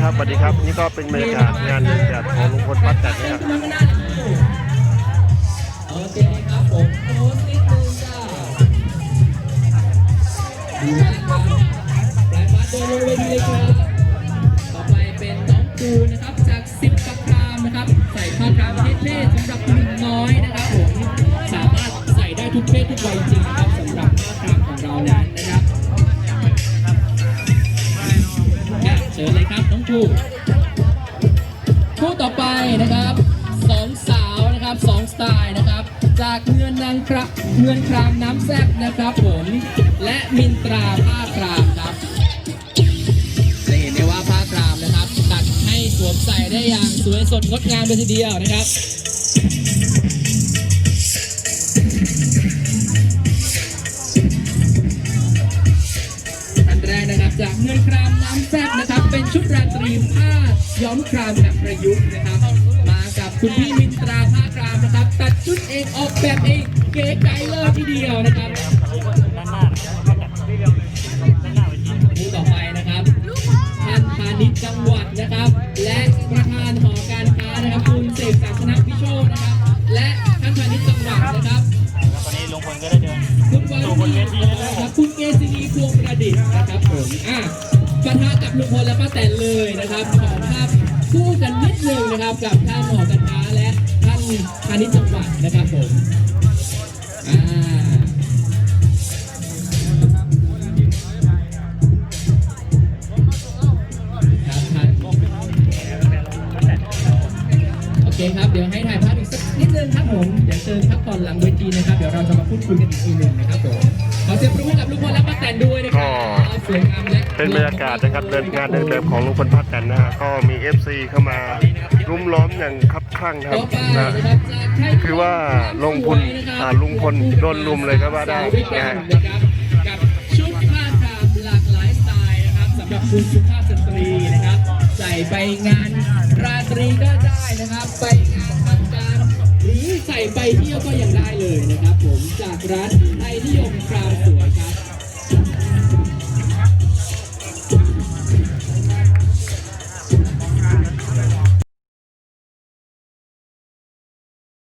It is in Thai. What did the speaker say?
ครับสวัสดีครับ นี่ก็เป็นบรรยากาศงานเดินแบบของลุงพลป้าแตนนะครับโอเคครับผมโพสต์นิดนึงจ้า ไปนะครับสองสาวนะครับสองสไตล์นะครับ จากเงินนางคระเงินครามน้ำแซ่บนะครับผมและมินตราผ้าครามครับจะเห็นได้ว่าผ้าครามนะครับ ตัดให้สวมใส่ได้อย่างสวยสดงดงามเลยทีเดียวนะครับ จากเงินครามน้ำแซ่บนะครับ เป็นชุดราตรีผ้าย้อมครามแบบประยุกต์นะครับ มากับคุณพี่มินตราผ้าครามนะครับ ตัดชุดเองออกแบบเองเก๋ไก๋เลยทีเดียวนะครับผู้ต่อไปนะครับท่านพาณิชย์จังหวัดนะครับ และประธานหอการค้านะครับคุณเสกศักดิ์ชนะพิโชคนะครับ และท่านพาณิชย์จังหวัดนะครับแล้วตอนนี้ลุงพลก็ได้เดินคุณวารีนะครับคุณ อะปะทะกับลุงพลและป้าแตนเลยนะครับขอภาพคู่กันนิดหนึงนะครับ กับท่านหอกรค้าและท่านพาณิชย์จังหวัดนะครับผมอ่าครับท่านโอเคครับเดี๋ยวให้ถ่ายภาพอีกสักนิดนึงครับผมเดี๋ยวเชิญพักผ่อนหลังเวทีนะครับ เดี๋ยวเราจะมาพูดคุยกันอีกทีหนึ่งนะครับผมขอเสียงปรบมือกับลุงพลและป้าแตนด้วยนะครับ เป็นบรรยากาศนะครับเดินงานเดินแบบของลุงพลป้าแตนนะฮะก็มี FC เข้ามารุมล้อมอย่างคับคลั่งครับนะนะคือว่าลงทุนอ่าลุงพลโดนลุมเลยก็ว่าได้นะครับกับชุดผ้าามหลากหลายสไตล์นะครับสำหรับคุณสุภาพสตรีนะครับ ใส่ไปงานราตรีก็ได้นะครับ ไปงานทำการหรือใส่ไปเที่ยวก็ยังได้เลยนะครับ ผมจากร้านไทยนิยมครามสวยครับ